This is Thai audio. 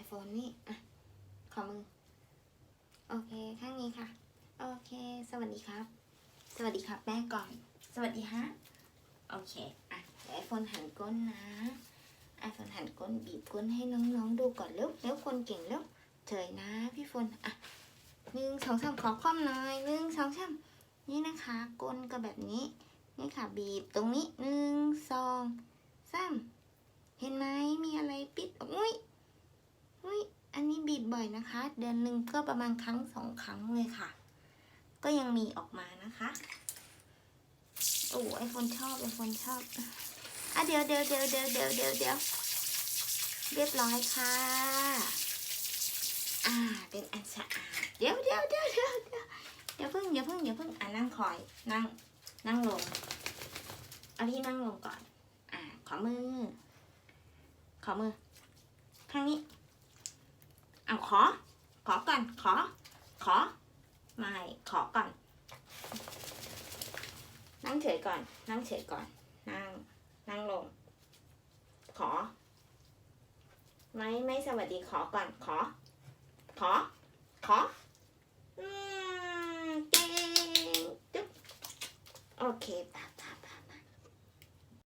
iPhone นี่ อะ ขอมือโอเค ข้างนี้ค่ะ โอเค สวัสดีครับ สวัสดีครับแม่ก่อน สวัสดีฮะ โอเค อะไอโฟนหันก้นนะไอโฟนหันก้นบีบก้นให้น้องๆดูก่อนเร็วเร็วคนเก่งเร็วเฉยนะ พี่โฟนอะหนึ่งสองสามขอคว่ำหน่อยหนึ่งสองสามนี่นะคะก้นก็แบบนี้ นี่ค่ะบีบตรงนี้หนึ่งสองสามเห็นไหมมีอะไรปิดอุ้ยอุ้ยอันนี้บีบบ่ อยนะคะ เดือนหนึ่งก็ประมาณครั้งสองครั้งเลยค่ะ ก็ยังมีออกมานะคะโอ้ไอโฟนชอบไอโฟนชอบอะเดี๋ยวเดี๋ยวเดี๋ยวเดี๋ยวเดี๋ยวเดี๋ยวเดี๋ยวเรียบร้อยค่ะ อ่า เป็นอันสะอาด เดี๋ยวเดี๋ยวเดี๋ยวเดี๋ยวเดี๋ยวเดี๋ยวเพิ่งเดี๋ยวเพิ่งเดี๋ยวเพิ่งอ่านั่งคอย นั่ง นั่งลง เอาที่นั่งลงก่อน อ่า ขอมือ ขอมือ ข้างนี้ อ ขอก่อน ขอ ขอ ไม่ ขอก่อน นั่งเฉยก่อน นั่งเฉยก่อน นั่ง นั่งลง ขอ ไม่ ไม่สวัสดี ขอก่อน ขอ ขอ ขอ อืมเก่งจุ๊บโอเคปะ